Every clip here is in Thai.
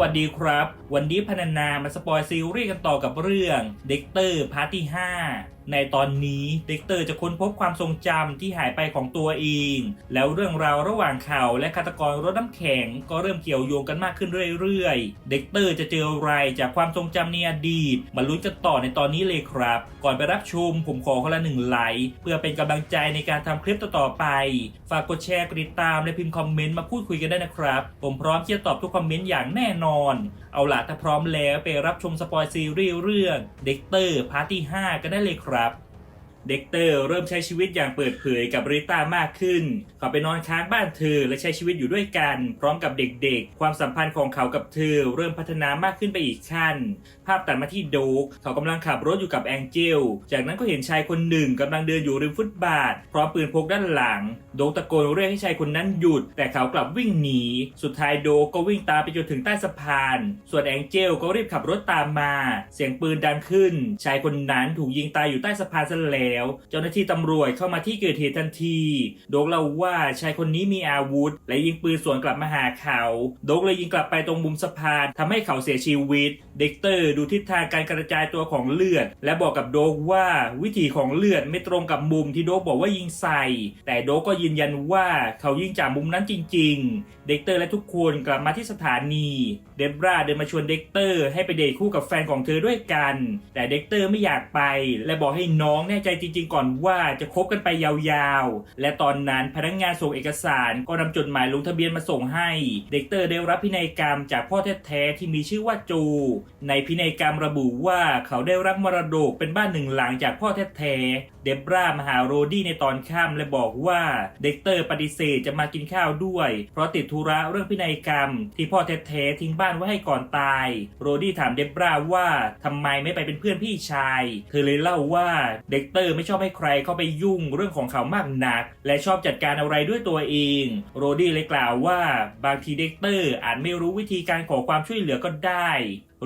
วัสดีครับ วันนี้พนันนามาสปอยซีรีส์กันต่อกับเรื่องเด็กเตอร์พาร์ทที่ 5 ในตอนนี้เด็กเตอร์จะค้นพบความทรงจำที่หายไปของตัวเอง แล้วเรื่องราวระหว่างเขาและฆาตกรรถน้ำแข็งก็เริ่มเกี่ยวโยงกันมากขึ้นเรื่อยๆ เด็กเตอร์จะเจออะไรจากความทรงจำในอดีตมาลุ้นกันต่อในตอนนี้เลยครับ ก่อนไปรับชมผมขอคนละหนึ่งไลค์เพื่อเป็นกำลังใจในการทำคลิปต่อๆไป ฝากกดแชร์กดติดตามและพิมพ์คอมเมนต์มาพูดคุยกันได้นะครับ ผมพร้อมที่จะตอบทุกคอมเมนต์อย่างแน่นอน เอาล่ะถ้าพร้อมแล้วไปรับชมสปอยซีรีส์เรื่องเด็กเตอร์พาร์ทที่5กันได้เลยครับครับ เด็กเตอร์เริ่มใช้ชีวิตอย่างเปิดเผยกับริต้ามากขึ้น เขาไปนอนค้างบ้านเธอและใช้ชีวิตอยู่ด้วยกัน พร้อมกับเด็กๆ ความสัมพันธ์ของเขากับเธอเริ่มพัฒนามากขึ้นไปอีกขั้น ภาพตัดมาที่โดก เขากำลังขับรถอยู่กับแองเจล จากนั้นก็เห็นชายคนหนึ่งกำลังเดินอยู่ริมฟุตบาท พร้อมปืนพกด้านหลัง โดกตะโกนเรียกให้ชายคนนั้นหยุด แต่เขากลับวิ่งหนี สุดท้ายโดกก็วิ่งตามไปจนถึงใต้สะพาน ส่วนแองเจลก็รีบขับรถตามมา เสียงปืนดังขึ้น ชายคนนั้นถูกยิงตายอยู่ใต้สะพานซะแล้วเจ้าหน้าที่ตำรวจเข้ามาที่เกิดเหตุทันที โดกเล่าว่าชายคนนี้มีอาวุธ และยิงปืนสวนกลับมาหาเขา โดกเลยยิงกลับไปตรงมุมสะพานทำให้เขาเสียชีวิต เด็กเตอร์ดูทิศทางการกระจายตัวของเลือด และบอกกับโดกว่าวิถีของเลือดไม่ตรงกับมุมที่โดกบอกว่ายิงใส่ แต่โดกก็ยืนยันว่าเขายิงจากมุมนั้นจริง ๆ เด็กเตอร์และทุกคนกลับมาที่สถานี เดบราเดินมาชวนเด็กเตอร์ ให้ไปเดทคู่กับแฟนของเธอด้วยกัน แต่เด็กเตอร์ไม่อยากไป และบอกให้น้องแน่ใจจจริง ๆ ก่อนว่าจะคบกันไปยาวๆ และตอนนั้นพนักงานส่งเอกสารก็นำจดหมายลงทะเบียนมาส่งให้ เด็กเตอร์ได้รับพินัยกรรมจากพ่อแท้ๆที่มีชื่อว่าจู ในพินัยกรรมระบุว่าเขาได้รับมรดกเป็นบ้านหนึ่งหลังจากพ่อแท้ๆเดบรามาหาโรดี้ในตอนค่ำและบอกว่าเด็กเตอร์ปฏิเสธจะมากินข้าวด้วย เพราะติดธุระเรื่องพินัยกรรม ที่พ่อแท้ๆทิ้งบ้านไว้ให้ก่อนตาย โรดี้ถามเดบราว่าทำไมไม่ไปเป็นเพื่อนพี่ชาย เธอเลยเล่าว่าเด็กเตอร์ไม่ชอบให้ใครเข้าไปยุ่งเรื่องของเขามากนัก และชอบจัดการอะไรด้วยตัวเอง โรดี้เลยกล่าวว่าบางทีเด็กเตอร์อาจไม่รู้วิธีการขอความช่วยเหลือก็ได้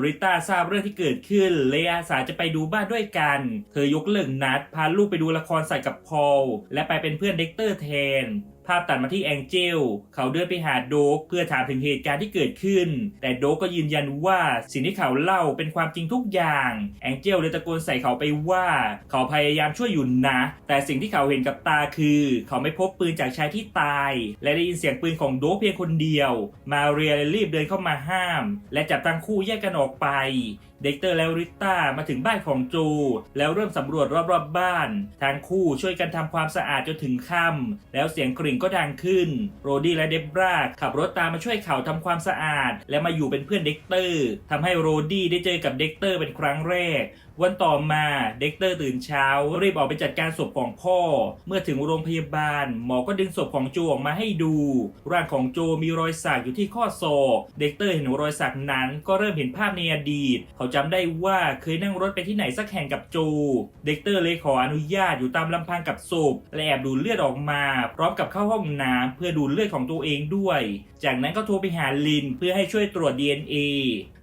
ริต้าทราบเรื่องที่เกิดขึ้นเลยอาสาจะไปดูบ้านด้วยกัน เธอยกเลิกนัด พาลูกไปดูละครใส่กับพอลและไปเป็นเพื่อนเด็กเตอร์แทน ภาพตัดมาที่แองเจลเขาเดินไปหาโดกเพื่อถามถึงเหตุการณ์ที่เกิดขึ้น แต่โดกก็ยืนยันว่าสิ่งที่เขาเล่าเป็นความจริงทุกอย่างแองเจลเลยตะโกนใส่เขาไปว่า เขาพยายามช่วยอยู่นะ แต่สิ่งที่เขาเห็นกับตาคือ เขาไม่พบปืนจากชายที่ตาย และได้ยินเสียงปืนของโดกเพียงคนเดียว มาเรียเลยรีบเดินเข้ามาห้าม และจับทั้งคู่แยกกันออกไปเด็กเตอร์และริต้ามาถึงบ้านของจู แล้วเริ่มสำรวจรอบๆบบ้าน ทั้งคู่ช่วยกันทำความสะอาดจนถึงค่ำแล้วเสียงกริ่งก็ดังขึ้น โรดี้และเดบราขับรถตามมาช่วยเขาทำความสะอาด และมาอยู่เป็นเพื่อนเด็กเตอร์ทำให้โรดี้ได้เจอกับเด็กเตอร์เป็นครั้งแรก วันต่อมาเด็กเตอร์ตื่นเช้า รีบออกไปจัดการศพของพ่อ เมื่อถึงโรงพยาบาล หมอก็ดึงศพของโจออกมาให้ดู ร่างของโจมีรอยสักอยู่ที่ข้อศอกเด็กเตอร์เห็นรอยสักนั้นก็เริ่มเห็นภาพในอดีต เขาจำได้ว่าเคยนั่งรถไปที่ไหนสักแห่งกับโจ เด็กเตอร์เลยขออนุญาตอยู่ตามลำพังกับศพและแอบดูเลือดออกมา พร้อมกับเข้าห้องน้ำเพื่อดูเลือดของตัวเองด้วย จากนั้นก็โทรไปหาลินเพื่อให้ช่วยตรวจ DNA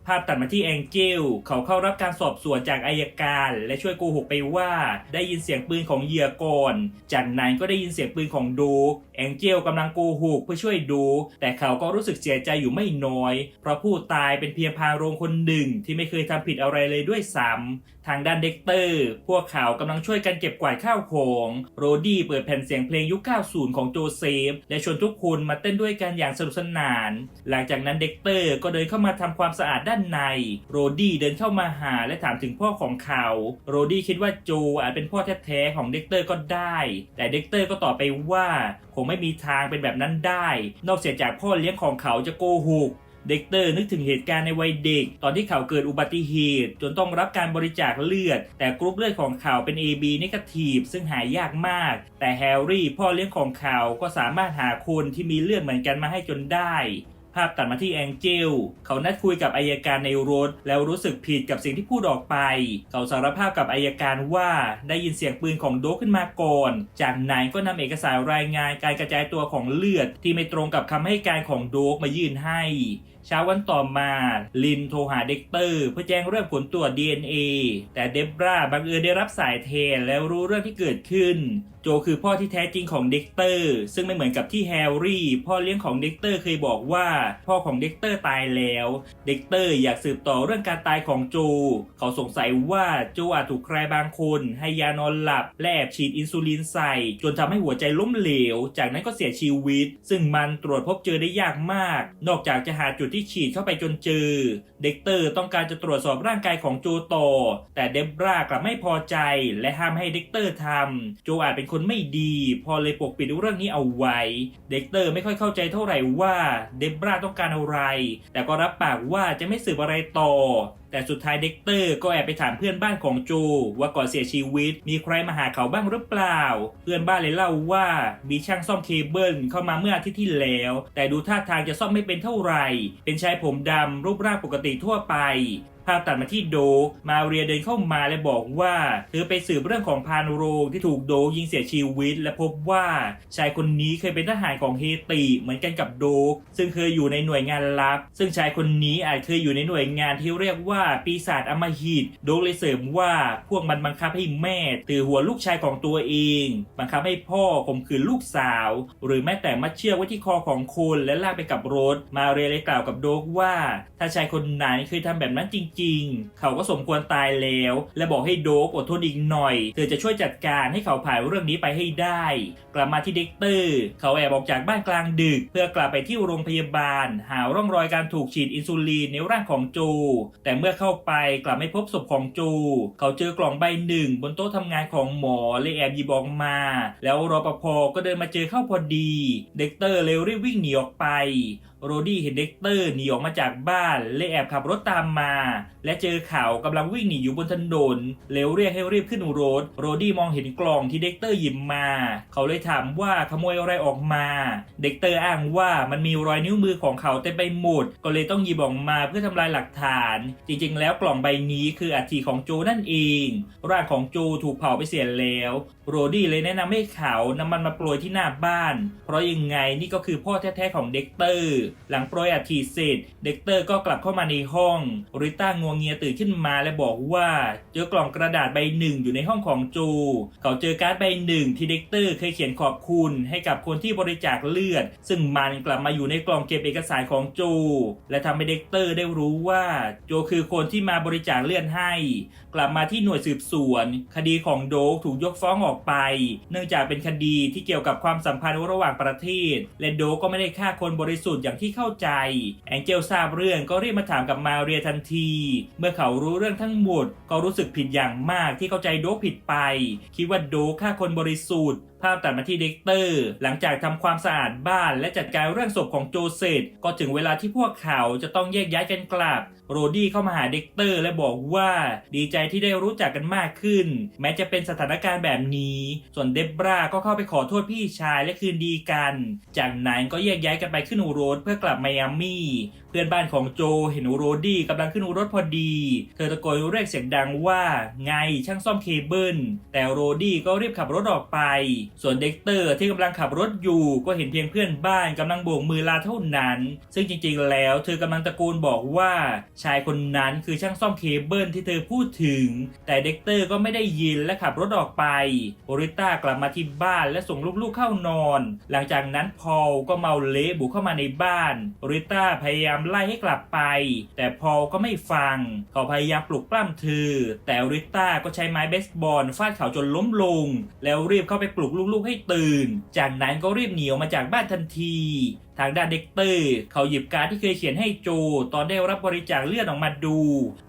ภาพตัดมาที่แองเจลเขาเข้ารับการสอบสวนจากอายการ และช่วยโกหกไปว่า ได้ยินเสียงปืนของเหยื่อก่อน จากนั้นก็ได้ยินเสียงปืนของดกแองเจลกำลังโกหกเพื่อช่วยดกแต่เขาก็รู้สึกเสียใจอยู่ไม่น้อย เพราะผู้ตายเป็นเพียงพาโรงคนหนึ่งที่ไม่เคยทำผิดอะไรเลยด้วยซ้ำ ทางด้านเด็กเตอร์ พวกเขากำลังช่วยกันเก็บกวาดข้าวของ โรดี้เปิดแผ่นเสียงเพลงยุค 90 ของโจเซฟ และชวนทุกคนมาเต้นด้วยกันอย่างสนุกสนาน หลังจากนั้นเด็กเตอร์ก็เดินเข้ามาทำความสะอาดด้านใน โรดี้เดินเข้ามาหาและถามถึงพ่อของเขา โรดี้คิดว่าโจอาจเป็นพ่อแท้ๆของเด็กเตอร์ก็ได้ แต่เด็กเตอร์ก็ตอบไปว่าคงไม่มีทางเป็นแบบนั้นได้ นอกเสียจากพ่อเลี้ยงของเขาจะโกหก เด็กเตอร์นึกถึงเหตุการณ์ในวัยเด็ก ตอนที่เขาเกิดอุบัติเหตุ จนต้องรับการบริจาคเลือด แต่กรุ๊ปเลือดของเขาเป็น AB นกทีฟซึ่งหายากมาก แต่แฮร์รี่พ่อเลี้ยงของเขาก็สามารถหาคนที่มีเลือดเหมือนกันมาให้จนได้ภาพตัดมาที่แองเจล เขานัดคุยกับอายการในรถ แล้วรู้สึกผิดกับสิ่งที่พูดออกไป เขาสารภาพกับอายการว่าได้ยินเสียงปืนของโดกขึ้นมาก่อน จากนั้นก็นำเอกสารรายงานการกระจายตัวของเลือดที่ไม่ตรงกับคำให้การของโดกมายื่นให้ เช้าวันต่อมา ลินโทรหาเด็กเตอร์ เพื่อแจ้งเรื่องผลตรวจ DNA แต่เดบราบังเอิญได้รับสายแทนแล้วรู้เรื่องที่เกิดขึ้น โจคือพ่อที่แท้จริงของเด็กเตอร์ ซึ่งไม่เหมือนกับที่แฮร์รี่ พ่อเลี้ยงของเด็กเตอร์เคยบอกว่าพ่อของเด็กเตอร์ตายแล้ว เด็กเตอร์อยากสืบต่อเรื่องการตายของโจ เขาสงสัยว่าโจอาจถูกใครบางคน ให้ยานอนหลับและแอบฉีดอินซูลินใส่ จนทำให้หัวใจล้มเหลว จากนั้นก็เสียชีวิต ซึ่งมันตรวจพบเจอได้ยากมาก นอกจากจะหาจุดที่ฉีดเข้าไปจนเจอเด็กเตอร์ต้องการจะตรวจสอบร่างกายของโจโต แต่เดบรากลับไม่พอใจและห้ามให้เด็กเตอร์ทำโจอาจเป็นคนไม่ดี พอเลยปกปิดเรื่องนี้เอาไว้ เด็กเตอร์ไม่ค่อยเข้าใจเท่าไหร่ว่าเดบราต้องการอะไร แต่ก็รับปากว่าจะไม่สืบอะไรต่อแต่สุดท้ายเด็กเตอร์ก็แอบไปถามเพื่อนบ้านของโจว่าก่อนเสียชีวิต มีใครมาหาเขาบ้างหรือเปล่า เพื่อนบ้านเลยเล่าว่ามีช่างซ่อมเคเบิลเข้ามาเมื่ออาทิตย์ที่แล้ว แต่ดูท่าทางจะซ่อมไม่เป็นเท่าไหร่ เป็นชายผมดำรูปร่างปกติทั่วไป ภาพตัดมาที่โดกมาเรียเดินเข้ามาและบอกว่าเธอไปสืบเรื่องของพานโรงที่ถูกโดกยิงเสียชีวิต และพบว่าชายคนนี้เคยเป็นทหารของเฮติเหมือนกันกับโดกซึ่งเคยอยู่ในหน่วยงานลับ ซึ่งชายคนนี้อาจเคยอยู่ในหน่วยงานที่เรียกว่าปีศาจอมหิตโดกเลยเสริมว่าพวกมันบังคับให้แม่ตือหัวลูกชายของตัวเอง บังคับให้พ่อข่มขืนลูกสาว หรือแม้แต่มัดเชือกไว้ที่คอของคนและลากไปกับรถ มาเรียเลยกล่าวกับโดกว่า ถ้าชายคนไหนเคยทำแบบนั้นจริงๆเขาก็สมควรตายแล้ว และบอกให้โดกอดทนอีกหน่อย เธอจะช่วยจัดการให้เขาผ่านเรื่องนี้ไปให้ได้ กลับมาที่เด็กเตอร์ เขาแอบออกจากบ้านกลางดึก เพื่อกลับไปที่โรงพยาบาล หาร่องรอยการถูกฉีดอินซูลินในร่างของโจ แต่เมื่อเข้าไปกลับไม่พบศพของโจ เขาเจอกล่องใบหนึ่ง บนโต๊ะทำงานของหมอเลยแอบหยิบออกมา แล้วรปภก็เดินมาเจอเข้าพอดี เด็กเตอร์เร็วรีบวิ่งหนีออกไป โรดี้เห็นเด็กเตอร์หนีออกมาจากบ้านเลยแอบขับรถตามมา และเจอเขากำลังวิ่งหนีอยู่บนถนนเลวเรียกให้รีบขึ้นรถ โรดี้มองเห็นกล่องที่เด็กเตอร์หยิบมา เขาเลยถามว่าขโมยอะไรออกมา เด็กเตอร์อ้างว่ามันมีรอยนิ้วมือของเขาเต็มไปหมด ก็เลยต้องหยิบออกมาเพื่อทำลายหลักฐาน จริงๆ แล้วกล่องใบนี้คืออัฐิของโจนั่นเอง ร่างของโจถูกเผาไปเสียแล้ว โรดี้เลยแนะนำให้เขานำมันมาโปรยที่หน้าบ้าน เพราะยังไงนี่ก็คือพ่อแท้ๆของเด็กเตอร์หลังโปรยอัฐิเสร็จ เด็กเตอร์ก็กลับเข้ามาในห้อง ริต้างวงเงียตื่นขึ้นมาและบอกว่าเจอกล่องกระดาษใบหนึ่งอยู่ในห้องของโจ เขาเจอการ์ดใบหนึ่งที่เด็กเตอร์เคยเขียนขอบคุณ ให้กับคนที่บริจาคเลือด ซึ่งมันกลับมาอยู่ในกล่องเก็บเอกสารของโจ และทำให้เด็กเตอร์ได้รู้ว่าโจคือคนที่มาบริจาคเลือดให้ กลับมาที่หน่วยสืบสวน คดีของโดกถูกยกฟ้องออกไป เนื่องจากเป็นคดีที่เกี่ยวกับความสัมพันธ์ระหว่างประเทศ และโดกก็ไม่ได้ฆ่าคนบริสุทธิ์อย่างที่เข้าใจ แองเจลทราบเรื่องก็รีบมาถามกับมาเรียทันที เมื่อเขารู้เรื่องทั้งหมด ก็รู้สึกผิดอย่างมากที่เข้าใจโดกผิดไป คิดว่าโดกฆ่าคนบริสุทธิ์ ภาพตัดมาที่เด็กเตอร์ หลังจากทำความสะอาดบ้าน และจัดการเรื่องศพของโจเสร็จก็ถึงเวลาที่พวกเขาจะต้องแยกย้ายกันกลับ โรดี้เข้ามาหาเด็กเตอร์และบอกว่าดีใจที่ได้รู้จักกันมากขึ้น แม้จะเป็นสถานการณ์แบบนี้ ส่วนเดบราก็เข้าไปขอโทษพี่ชายและคืนดีกัน จากนั้นก็แยกย้ายกันไปขึ้นรถเพื่อกลับไมอามี่ พื่อนบ้านของโจเห็นโรดี้กำลังขึ้นรถพอดี เธอตะโกนเรียกเสียงดังว่าไงช่างซ่อมเคเบิล แต่โรดี้ก็รีบขับรถออกไป ส่วนเด็กเตอร์ที่กำลังขับรถอยู่ก็เห็นเพียงเพื่อนบ้านกำลังโบกมือลาเท่านั้น ซึ่งจริงๆแล้วเธอกำลังตะโกนบอกว่าชายคนนั้นคือช่างซ่อมเคเบิลที่เธอพูดถึง แต่เด็กเตอร์ก็ไม่ได้ยินและขับรถออกไปโอริต้ากลับมาที่บ้านและส่งลูกๆเข้านอน หลังจากนั้นพอลก็เมาเละบุกเข้ามาในบ้านโอริต้าพยายามไล่ให้กลับไป แต่พอลก็ไม่ฟัง เขาพยายามปลุกปล้ำเธอ แต่ริต้าก็ใช้ไม้เบสบอลฟาดเขาจนล้มลง แล้วรีบเข้าไปปลุกลูกๆให้ตื่น จากนั้นก็รีบหนีออกมาจากบ้านทันทีทางด้านเด็กเตอร์เขาหยิบการ์ดที่เคยเขียนให้โจ ตอนได้รับบริจาคเลือดออกมาดู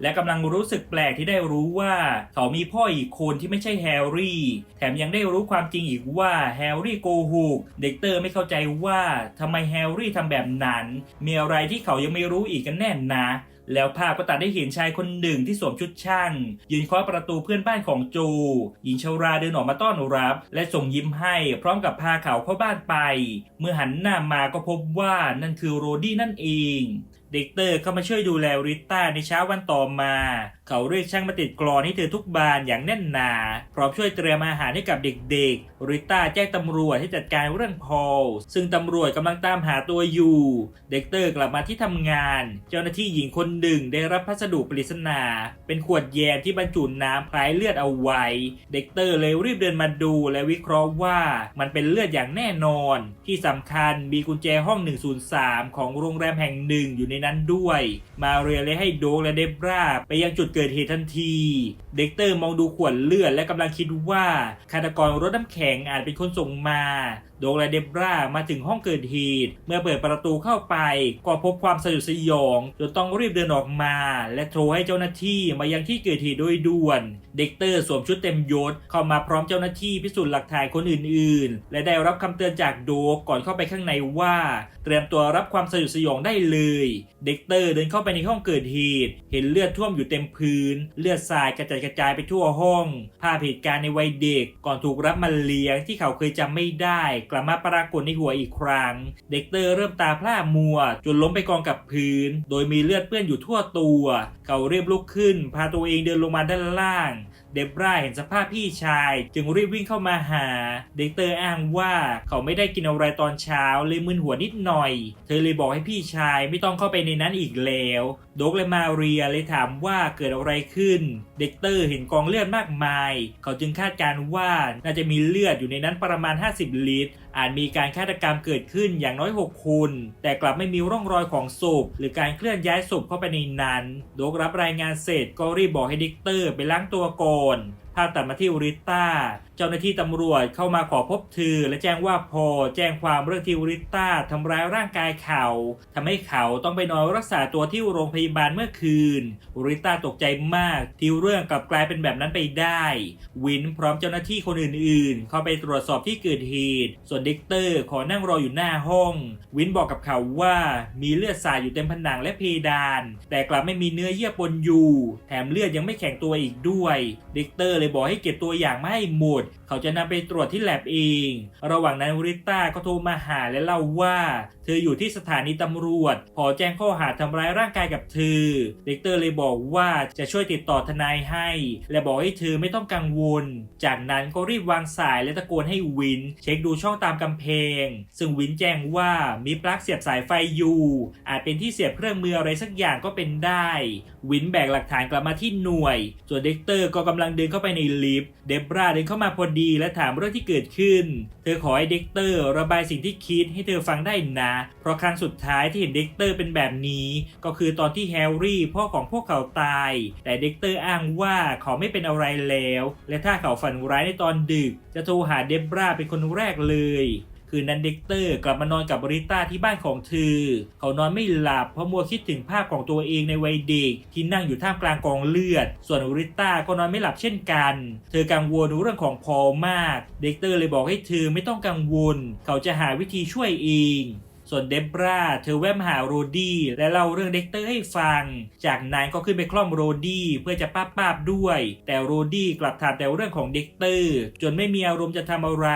และกำลังรู้สึกแปลกที่ได้รู้ว่า เขามีพ่ออีกคนที่ไม่ใช่แฮร์รี่ แถมยังได้รู้ความจริงอีกว่าแฮร์รี่โกหกเด็กเตอร์ไม่เข้าใจว่าทำไมแฮร์รี่ทำแบบนั้น มีอะไรที่เขายังไม่รู้อีกกันแน่นนะ แล้วภาพก็ตัดได้เห็นชายคนหนึ่งที่สวมชุดช่างยืนเคาะประตูเพื่อนบ้านของจู หญิงชาราเดินออกมาต้อนรับ และส่งยิ้มให้พร้อมกับพาเขาเข้าบ้านไป เมื่อหันหน้ามาก็พบว่านั่นคือโรดี้นั่นเอง เด็กเตอร์เข้ามาช่วยดูแลริต้าในเช้าวันต่อมา เขาเรียกช่างมาติดกรอนให้เธอทุกบานอย่างแน่นหนา พร้อมช่วยเตรียมอาหารให้กับเด็กๆ ริต้าแจ้งตำรวจให้จัดการเรื่องพอล ซึ่งตำรวจกำลังตามหาตัวอยู่ เด็กเตอร์กลับมาที่ทำงาน เจ้าหน้าที่หญิงคนหนึ่งได้รับพัสดุปริศนา เป็นขวดแยมที่บรรจุน้ำคล้ายเลือดเอาไว้ เด็กเตอร์เลยรีบเดินมาดูและวิเคราะห์ว่ามันเป็นเลือดอย่างแน่นอน ที่สำคัญมีกุญแจห้อง 103 ของโรงแรมแห่งหนึ่งอยู่ในนั้นด้วย มาเรียเลยให้โดกและเดบราไปยังจุดเกิดเหตุทันที เด็กเตอร์มองดูขวดเลือดและกำลังคิดว่าฆาตกรรถน้ำแข็งอาจเป็นคนส่งมา โดกและเดบรามาถึงห้องเกิดเหตุ เมื่อเปิดประตูเข้าไป ก็พบความสยดสยองจนต้องรีบเดินออกมา และโทรให้เจ้าหน้าที่มายังที่เกิดเหตุโดยด่วน เด็กเตอร์สวมชุดเต็มยศเข้ามาพร้อมเจ้าหน้าที่พิสูจน์หลักฐานคนอื่น ๆ และได้รับคำเตือนจากโดกก่อนเข้าไปข้างในว่า เตรียมตัวรับความสยดสยองได้เลย เด็กเตอร์เดินเข้าไปในห้องเกิดเหตุ เห็นเลือดท่วมอยู่เต็มพื้น เลือดสาดกระจายกระจายไปทั่วห้อง ภาพเหตุการณ์ในวัยเด็กก่อนถูกรับมาเลี้ยงที่เขาเคยจำไม่ได้ กลับมาปรากฏในหัวอีกครั้ง เด็กเตอร์เริ่มตาพร่ามัว จนล้มไปกองกับพื้น โดยมีเลือดเปื้อนอยู่ทั่วตัว เขาเรียบลุกขึ้น พาตัวเองเดินลงมาด้านล่าง เดบราเห็นสภาพพี่ชาย จึงรีบวิ่งเข้ามาหา เด็กเตอร์อ้างว่าเขาไม่ได้กินอะไรตอนเช้าเลยมึนหัวนิดหน่อย เธอเลยบอกให้พี่ชายไม่ต้องเข้าไปในนั้นอีกแล้วโดกและมาเรียเลยถามว่าเกิดอะไรขึ้น เด็กเตอร์เห็นกองเลือดมากมาย เขาจึงคาดการณ์ว่าน่าจะมีเลือดอยู่ในนั้นประมาณ 50 ลิตร อาจมีการฆาตกรรมเกิดขึ้นอย่างน้อย 6คนแต่กลับไม่มีร่องรอยของศพหรือการเคลื่อนย้ายศพเข้าไปในนั้น โดกรับรายงานเสร็จก็รีบบอกให้ดิกเตอร์ไปล้างตัวก่อนภาพตัดมาที่ริต้า เจ้าหน้าที่ตำรวจเข้ามาขอพบเธอและแจ้งว่าพอแจ้งความเรื่องที่ริต้าทำร้ายร่างกายเขาทำให้เขาต้องไปนอนรักษาตัวที่โรงพยาบาลเมื่อคืนริต้าตกใจมากที่เรื่องกลับกลายเป็นแบบนั้นไปได้ วินพร้อมเจ้าหน้าที่คนอื่นๆ เข้าไปตรวจสอบที่เกิดเหตุ ส่วนเด็กเตอร์ขอนั่งรออยู่หน้าห้อง วินบอกกับเขาว่ามีเลือดสาดอยู่เต็มผนังและเพดาน แต่กลับไม่มีเนื้อเยื่อปนอยู่ แถมเลือดยังไม่แข็งตัวอีกด้วย เด็กเตอร์เลยบอกให้เก็บตัวอย่างมาให้หมดเขาจะนำไปตรวจที่แลบเอง ระหว่างนั้นริต้าก็โทรมาหาและเล่าว่า เธออยู่ที่สถานีตำรวจพอแจ้งข้อหาทำร้ายร่างกายกับเธอ เด็กเตอร์เลยบอกว่าจะช่วยติดต่อทนายให้ และบอกให้เธอไม่ต้องกังวล จากนั้นก็รีบวางสายและตะโกนให้วิน เช็คดูช่องตามกำแพง ซึ่งวินแจ้งว่ามีปลั๊กเสียบสายไฟอยู่ อาจเป็นที่เสียบเครื่องมืออะไรสักอย่างก็เป็นได้ วินแบกหลักฐานกลับมาที่หน่วย ส่วนเด็กเตอร์ก็กำลังเดินเข้าไปในลิฟต์ เดบราเดินเข้ามาพอดีและถามเรื่องที่เกิดขึ้น เธอขอให้เด็กเตอร์ระบายสิ่งที่คิดให้เธอฟังได้นะเพราะครั้งสุดท้ายที่เห็นเด็กเตอร์เป็นแบบนี้ ก็คือตอนที่แฮร์รี่พ่อของพวกเขาตาย แต่เด็กเตอร์อ้างว่าเขาไม่เป็นอะไรแล้ว และถ้าเขาฝันร้ายในตอนดึก จะโทรหาเดบราเป็นคนแรกเลยคืนนั้นเด็กเตอร์กลับมานอนกับบริต้าที่บ้านของเธอ เขานอนไม่หลับเพราะมัวคิดถึงภาพของตัวเองในวัยเด็กที่นั่งอยู่ท่ามกลางกองเลือด ส่วนบริต้าก็นอนไม่หลับเช่นกัน เธอกังวลเรื่องของพอลมาก เด็กเตอร์เลยบอกให้เธอไม่ต้องกังวล เขาจะหาวิธีช่วยเอง ส่วนเดบราเธอแวะมาหาโรดี้และเล่าเรื่องเด็กเตอร์ให้ฟัง จากนั้นก็ขึ้นไปคล่อมโรดี้เพื่อจะป้าป้าบด้วย แต่โรดี้กลับถามแต่เรื่องของเด็กเตอร์จนไม่มีอารมณ์จะทำอะไร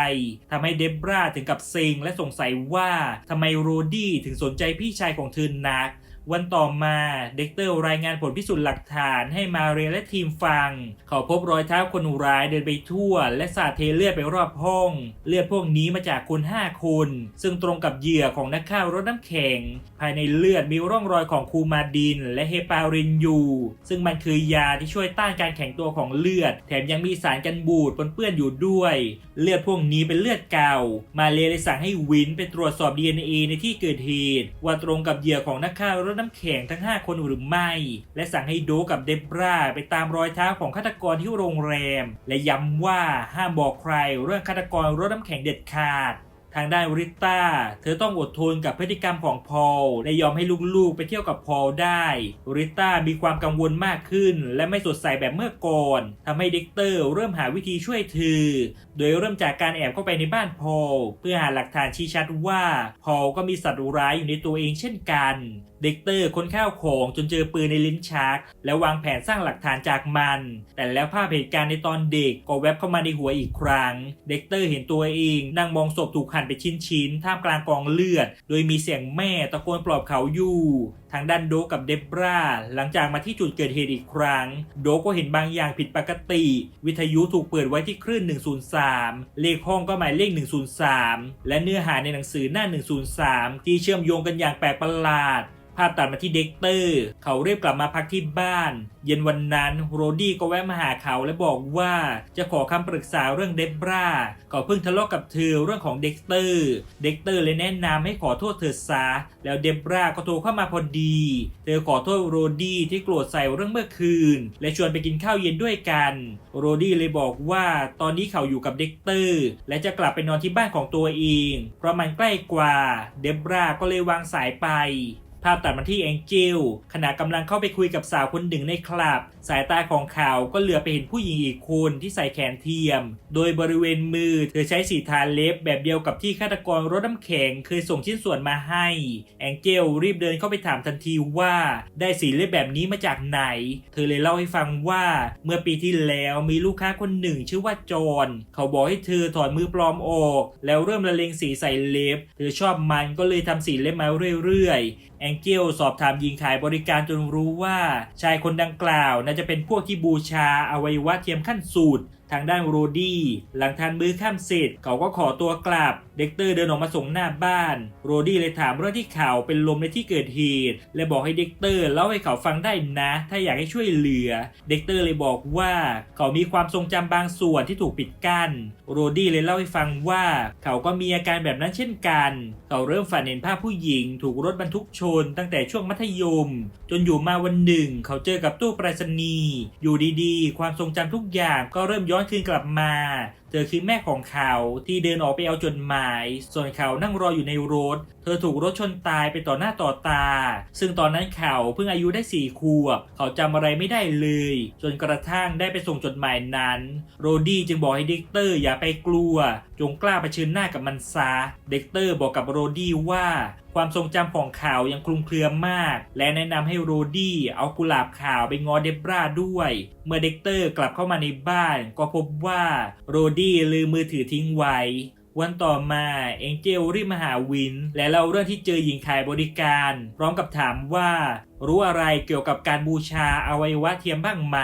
ทำให้เดบราถึงกับเซ็งและสงสัยว่าทำไมโรดี้ถึงสนใจพี่ชายของเธอนัก วันต่อมาเด็กเตอร์รายงานผลพิสูจน์หลักฐานให้มาเรียและทีมฟัง เขาพบรอยเท้าคนร้ายเดินไปทั่ว และสาดเทเลือดไปรอบห้อง เลือดพวกนี้มาจากคน5คนซึ่งตรงกับเหยื่อของนักฆ่ารถน้ำแข็ง ภายในเลือดมีร่องรอยของคูมาดิน และเฮปารินอยู่ ซึ่งมันคือยาที่ช่วยต้านการแข็งตัวของเลือด แถมยังมีสารกันบูดปนเปื้อนอยู่ด้วย เลือดพวกนี้เป็นเลือดเก่า มาเลเลยสั่งให้วินไปตรวจสอบ DNA ในที่เกิดเหตุว่าตรงกับเหยื่อของนักฆ่ารถน้ำแข็งทั้ง 5 คนหรือไม่ และสั่งให้โดกับเดบราไปตามรอยเท้าของฆาตกรที่โรงแรม และย้ำว่าห้ามบอกใครเรื่องฆาตกรรถน้ำแข็งเด็ดขาดทางด้านริต้า เธอต้องอดทนกับพฤติกรรมของพอลและยอมให้ลูกๆไปเที่ยวกับพอลได้ ริต้ามีความกังวลมากขึ้น และไม่สดใสแบบเมื่อก่อนทำให้เด็กเตอร์เริ่มหาวิธีช่วยเธอ โดยเริ่มจากการแอบเข้าไปในบ้านพอลเพื่อหาหลักฐานชี้ชัดว่าพอลก็มีสัตว์ร้ายอยู่ในตัวเองเช่นกัน ด็กเตอร์ค้นข้าวของจนเจอปืนในลิ้นชัก และวางแผนสร้างหลักฐานจากมัน แต่แล้วภาพเหตุการณ์ในตอนเด็กก็แวบเข้ามาในหัวอีกครั้ง เด็กเตอร์เห็นตัวเองนั่งมองศพถูกหั่นเป็นชิ้นๆ ท่ามกลางกองเลือด โดยมีเสียงแม่ตะโกนปลอบเขาอยู่ ทางด้านโดกับเดบราหลังจากมาที่จุดเกิดเหตุอีกครั้ง โดกก็เห็นบางอย่างผิดปกติ วิทยุถูกเปิดไว้ที่คลื่น 103 เลขห้องก็หมายเลข 103 และเนื้อหาในหนังสือหน้า 103 ที่เชื่อมโยงกันอย่างแปลกประหลาดภาพตัดมาที่เด็กเตอร์ เขาเรียบกลับมาพักที่บ้าน เย็นวันนั้นโรดี้ก็แวะมาหาเขาและบอกว่าจะขอคำปรึกษาเรื่องเดบราเขาเพิ่งทะเลาะกับเธอเรื่องของเด็กเตอร์ เด็กเตอร์เลยแนะนำให้ขอโทษเธอซะแล้วเดบราก็โทรเข้ามาพอดี เธอขอโทษโรดี้ที่โกรธใส่เรื่องเมื่อคืน และชวนไปกินข้าวเย็นด้วยกัน โรดี้เลยบอกว่าตอนนี้เขาอยู่กับเด็กเตอร์ และจะกลับไปนอนที่บ้านของตัวเอง เพราะมันใกล้กว่า เดบราก็เลยวางสายไป ภาพตัดมาที่แองเจลขณะกำลังเข้าไปคุยกับสาวคนหนึ่งในคลับ สายตาของเขาก็เหลือไปเห็นผู้หญิงอีกคนที่ใส่แขนเทียม โดยบริเวณมือเธอใช้สีทาเล็บแบบเดียวกับที่ฆาตกรรถน้ำแข็งเคยส่งชิ้นส่วนมาให้ แองเจลรีบเดินเข้าไปถามทันทีว่าได้สีเล็บแบบนี้มาจากไหน เธอเลยเล่าให้ฟังว่าเมื่อปีที่แล้วมีลูกค้าคนหนึ่งชื่อว่าจอห์นเขาบอกให้เธอถอดมือปลอมออก แล้วเริ่มละเลงสีใส่เล็บ เธอชอบมันก็เลยทำสีเล็บมาเรื่อย แองเจลสอบถามหญิงขายบริการจนรู้ว่า ชายคนดังกล่าวน่าจะเป็นพวกที่บูชาอวัยวะเทียมขั้นสูตร ทางด้านโรดี้หลังทานมื้อข้ามเสร็จเขาก็ขอตัวกลับเด็กเตอร์เดินออกมาส่งหน้าบ้าน โรดี้เลยถามเรื่องที่เขาเป็นลมในที่เกิดเหตุ และบอกให้เด็กเตอร์เล่าให้เขาฟังได้นะ ถ้าอยากให้ช่วยเหลือ เด็กเตอร์เลยบอกว่าเขามีความทรงจำบางส่วนที่ถูกปิดกั้น โรดี้เลยเล่าให้ฟังว่าเขาก็มีอาการแบบนั้นเช่นกัน เขาเริ่มฝันเห็นภาพผู้หญิง ถูกรถบรรทุกชน ตั้งแต่ช่วงมัธยม จนอยู่มาวันหนึ่ง เขาเจอกับตู้ไปรษณีย์อยู่ดีๆ ความทรงจำทุกอย่างก็เริ่มย้อนคืนกลับมา เธอคือแม่ของเขาที่เดินออกไปเอาจดหมาย ส่วนเขานั่งรออยู่ในรถเธอถูกรถชนตายไปต่อหน้าต่อตา ซึ่งตอนนั้นเขาเพิ่งอายุได้สี่ขวบ เขาจำอะไรไม่ได้เลย จนกระทั่งได้ไปส่งจดหมายนั้น โรดี้จึงบอกให้เด็กเตอร์อย่าไปกลัว จงกล้าเผชิญหน้ากับมันซะ เด็กเตอร์บอกกับโรดี้ว่า ความทรงจำของเขายังคลุมเครือมาก และแนะนำให้โรดี้เอากุหลาบขาวไปงอเดบราด้วย เมื่อเด็กเตอร์กลับเข้ามาในบ้าน ก็พบว่าโรดี้ลืมมือถือทิ้งไว้ วันต่อมาเองเจลรีบมาหาวิน และเล่าเรื่องที่เจอหญิงขายบริการ พร้อมกับถามว่า รู้อะไรเกี่ยวกับการบูชาอวัยวะเทียมบ้างไหม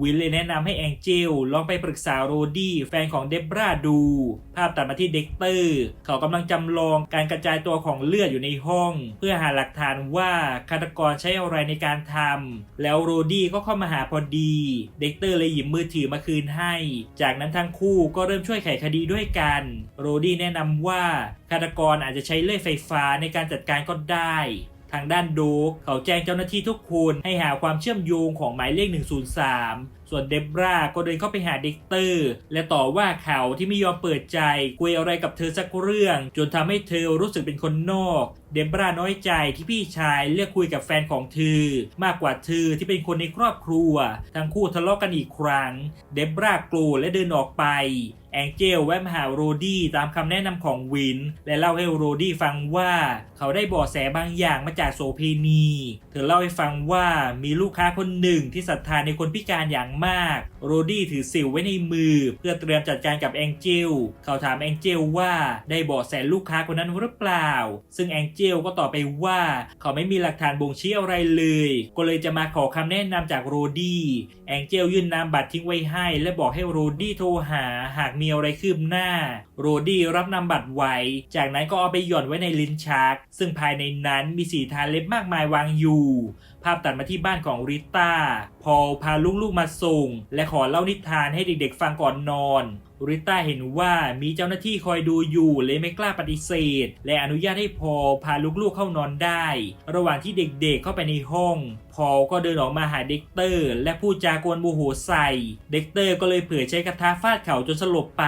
วินเลยแนะนำให้แองเจลลองไปปรึกษาโรดี้แฟนของเดบราดู ภาพตัดมาที่เด็กเตอร์ เขากำลังจำลองการกระจายตัวของเลือดอยู่ในห้อง เพื่อหาหลักฐานว่าฆาตกรใช้อะไรในการทำแล้วโรดี้ก็เข้ามาหาพอดี เด็กเตอร์เลยหยิบมือถือมาคืนให้ จากนั้นทั้งคู่ก็เริ่มช่วยไขคดีด้วยกัน โรดี้แนะนำว่าฆาตกรอาจจะใช้เลื่อยไฟฟ้าในการจัดการก็ได้ ทางด้านดกเขาแจ้งเจ้าหน้าที่ทุกคนให้หาความเชื่อมโยงของหมายเลข 103 ส่วนเดบราก็เดินเข้าไปหาเด็กเตอร์ และต่อว่าเขาที่ไม่ยอมเปิดใจคุยอะไรกับเธอสักเรื่อง จนทำให้เธอรู้สึกเป็นคนนอก เดบราน้อยใจที่พี่ชายเลือกคุยกับแฟนของเธอ มากกว่าเธอที่เป็นคนในครอบครัว ทั้งคู่ทะเลาะกันอีกครั้ง เดบราโกรธและเดินออกไป แองเจลแวะมาหาโรดี้ตามคำแนะนำของวิน และเล่าให้โรดี้ฟังว่าเขาได้เบาะแสบางอย่างมาจากโสเพณี เธอเล่าให้ฟังว่ามีลูกค้าคนหนึ่งที่ศรัทธาในคนพิการอย่างมาก โรดี้ถือสิวไว้ในมือ เพื่อเตรียมจัดการกับแองเจลเขาถามแองเจลว่าได้เบาะแสลูกค้าคนนั้นหรือเปล่า ซึ่งแองเจลก็ตอบไปว่า เขาไม่มีหลักฐานบ่งชี้อะไรเลย ก็เลยจะมาขอคำแนะนำจากโรดี้แองเจลยื่นนามบัตรทิ้งไว้ให้ และบอกให้โรดี้โทรหาหากมีีอะไรคืบหน้าโรดี้รับนำบัตรไว้ จากนั้นก็เอาไปหย่อนไว้ในลิ้นชัก ซึ่งภายในนั้นมีสีทาเล็บมากมายวางอยู่ ภาพตัดมาที่บ้านของริต้า พอพาลูกๆมาส่ง และขอเล่านิทานให้เด็กๆฟังก่อนนอนริต้าเห็นว่ามีเจ้าหน้าที่คอยดูอยู่เลยไม่กล้าปฏิเสธ และอนุญาตให้พอพาลูกๆเข้านอนได้ ระหว่างที่เด็กๆเข้าไปในห้อง พอก็เดินออกมาหาเด็กเตอร์ และพูดจากวนโมโหใส่ เด็กเตอร์ก็เลยเผยใช้กระทะฟาดเขาจนสลบไป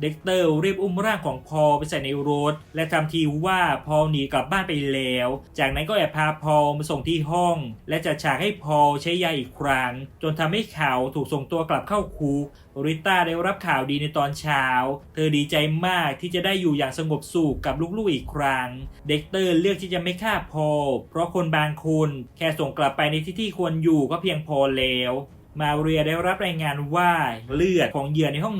เด็กเตอร์รีบอุ้มร่างของพอไปใส่ในรถ และทำทีว่าพอหนีกลับบ้านไปแล้ว จากนั้นก็แอบพาพอมาส่งที่ห้อง และจัดฉากให้พอใช้ยาอีกครั้ง จนทำให้เขาถูกส่งตัวกลับเข้าคุกริต้าได้รับข่าวดีในตอนเช้า เธอดีใจมากที่จะได้อยู่อย่างสงบสุขกับลูกๆอีกครั้ง เด็กเตอร์เลือกที่จะไม่ฆ่าพอ เพราะคนบางคนแค่ส่งกลับไปในที่ที่ควรอยู่ก็เพียงพอแล้ว มาเรียได้รับรายงานว่าเลือดของเหยื่อในห้อง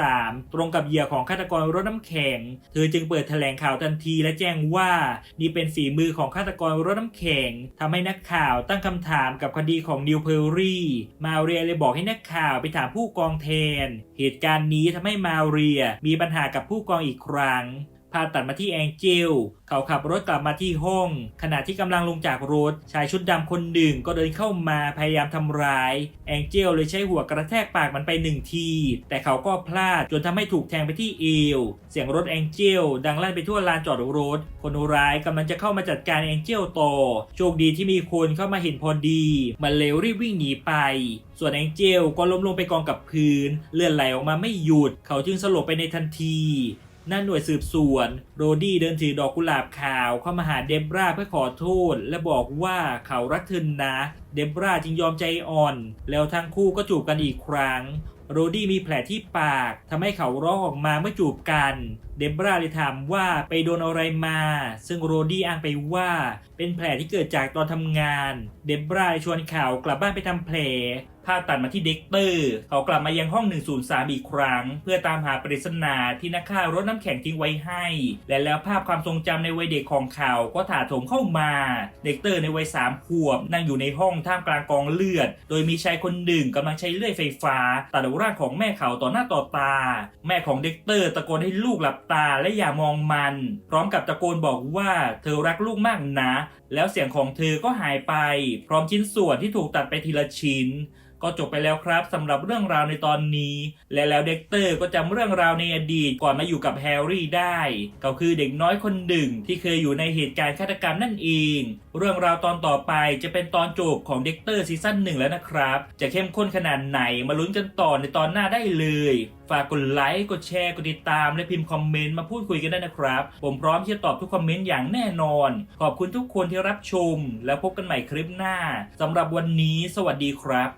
103 ตรงกับเหยื่อของฆาตกรรถน้ำแข็ง เธอจึงเปิดแถลงข่าวทันทีและแจ้งว่า นี่เป็นฝีมือของฆาตกรรถน้ำแข็งทำให้นักข่าวตั้งคำถามกับคดีของนิวเพอร์รี่ มาเรียเลยบอกให้นักข่าวไปถามผู้กองแทน เหตุการณ์นี้ทำให้มาเรียมีปัญหากับผู้กองอีกครั้ง พาตัดมาที่แองเจลเขาขับรถกลับมาที่ห้อง ขณะที่กำลังลงจากรถชายชุดดำคนหนึ่งก็เดินเข้ามาพยายามทำร้าย แองเจลเลยใช้หัวกระแทกปากมันไปหนึ่งที แต่เขาก็พลาดจนทำให้ถูกแทงไปที่เอว เสียงรถแองเจลดังลั่นไปทั่วลานจอดรถ คนร้ายกำลังจะเข้ามาจัดการแองเจลต่อโชคดีที่มีคนเข้ามาเห็นพอดี มันเลวรีบวิ่งหนีไป ส่วนแองเจลก็ล้มลงไปกองกับพื้น เลือดไหลออกมาไม่หยุด เขาจึงสลบไปในทันที นั่นหน่วยสืบสวน โรดี้เดินถือดอกกุหลาบขาวเข้ามาหาเดบราเพื่อขอโทษ และบอกว่าเขารักเธอนะ เดบราจึงยอมใจอ่อน แล้วทั้งคู่ก็จูบกันอีกครั้ง โรดี้มีแผลที่ปากทำให้เขาร้องออกมาเมื่อจูบกัน เดบราเลยถามว่าไปโดนอะไรมา ซึ่งโรดี้อ้างไปว่าเป็นแผลที่เกิดจากตอนทำงาน เดบราเลยชวนเขาวกลับบ้านไปทำแผลภาพตัดมาที่เด็กเตอร์ เขากลับมายังห้อง 103 อีกครั้ง เพื่อตามหาปริศนาที่นักฆ่ารถน้ำแข็งทิ้งไว้ให้ และแล้วภาพความทรงจำในวัยเด็กของเขาก็ถาโถมเข้ามา เด็กเตอร์ในวัยสามขวบนั่งอยู่ในห้องท่ามกลางกองเลือด โดยมีชายคนหนึ่งกำลังใช้เลื่อยไฟฟ้า ตัดร่างของแม่เขาต่อหน้าต่อตา แม่ของเด็กเตอร์ตะโกนให้ลูกหลับตาและอย่ามองมัน พร้อมกับตะโกนบอกว่าเธอรักลูกมากนะ แล้วเสียงของเธอก็หายไป พร้อมชิ้นส่วนที่ถูกตัดไปทีละชิ้น ก็จบไปแล้วครับสำหรับเรื่องราวในตอนนี้ และแล้วเด็กเตอร์ก็จำเรื่องราวในอดีตก่อนมาอยู่กับแฮร์รี่ได้เขาคือเด็กน้อยคนหนึ่งที่เคยอยู่ในเหตุการณ์ฆาตกรรมนั่นเอง เรื่องราวตอนต่อไปจะเป็นตอนจบของเด็กเตอร์ซีซั่นหนึ่งแล้วนะครับ จะเข้มข้นขนาดไหนมาลุ้นกันต่อในตอนหน้าได้เลย ฝากกดไลค์กดแชร์กดติดตามและพิมพ์คอมเมนต์มาพูดคุยกันได้นะครับ ผมพร้อมที่จะตอบทุกคอมเมนต์อย่างแน่นอน ขอบคุณทุกคนที่รับชม แล้วพบกันใหม่คลิปหน้าสำหรับวันนี้ สวัสดีครับ